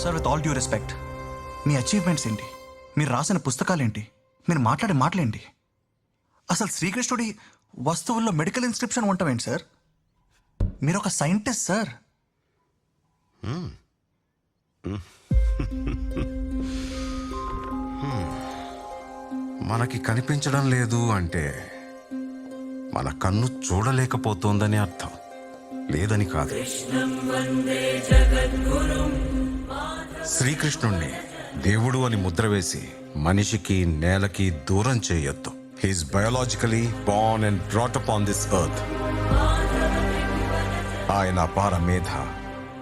Sir with all due respect me achievements ఏంటి? మీరు రాసిన పుస్తకాలేంటి? మీరు మాట్లాడే మాటలేంటి? అసలు శ్రీకృష్ణుడి వస్తువుల్లో మెడికల్ ఇన్స్క్రిప్షన్ ఉంటామేంటి సార్ మీరు ఒక సైంటిస్ట్ సార్ మనకి కనిపించడం లేదు అంటే మన కన్ను చూడలేకపోతోందని అర్థం. లేదని కాదు. శ్రీకృష్ణుణ్ణి దేవుడు అని ముద్ర వేసి మనిషికి నేలకి దూరం చేయొద్దు. He's biologically born and brought up on this earth ఆయన అపార మేధ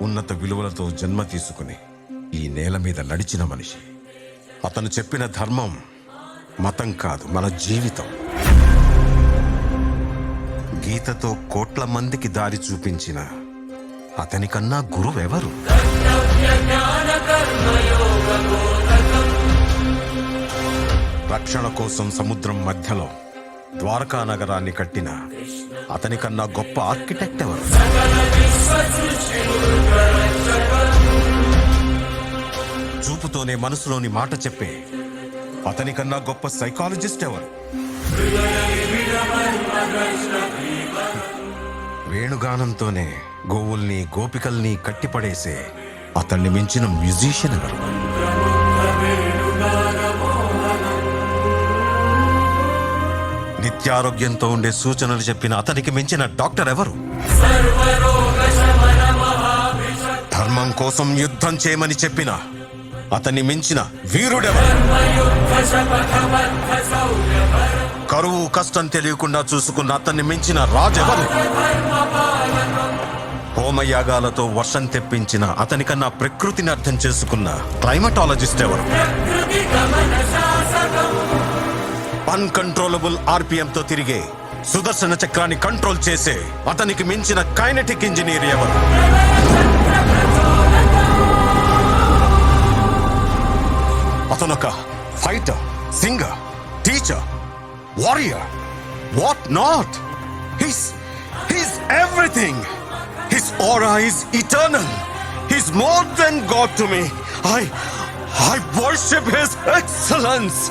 ఉన్నత విలువలతో జన్మ తీసుకుని ఈ నేల మీద నడిచిన మనిషి. అతను చెప్పిన ధర్మం మతం కాదు మన జీవితం. గీతతో కోట్ల మందికి దారి చూపించిన అతనికన్నా గురువెవరు? రక్షణ కోసం సముద్రం మధ్యలో ద్వారకా నగరాన్ని కట్టిన అతనికన్నా గొప్ప ఆర్కిటెక్ట్ ఎవరు? చూపుతోనే మనసులోని మాట చెప్పే అతనికన్నా గొప్ప సైకాలజిస్ట్ ఎవరు? వేణుగానంతోనే గోవుల్ని గోపికల్ని కట్టిపడేసే అతన్ని మించిన మ్యూజిషియన్ ఎవరు? నిత్యారోగ్యంతో ఉండే సూచనలు చెప్పిన అతనికి మించిన డాక్టర్ ఎవరు? ధర్మం కోసం యుద్ధం చేయమని చెప్పిన అతన్ని మించిన వీరుడెవరు? కరువు కష్టం తెలియకుండా చూసుకున్న అతన్ని మించిన రాజెవరు? హోమయాగాలతో వర్షం తెప్పించిన అతనికన్నా ప్రకృతిని అర్థం చేసుకున్న క్లైమటాలజిస్ట్ ఎవరు? అన్కంట్రోలబుల్ ఆర్పిఎంతో తిరిగే సుదర్శన చక్రాన్ని కంట్రోల్ చేసే అతనికి మించిన కైనటిక్ ఇంజనీర్ ఎవరు? అతనొక fighter singer teacher warrior, what not? He's, he's everything. His aura is eternal. He's more than God to me. I, I worship His excellence.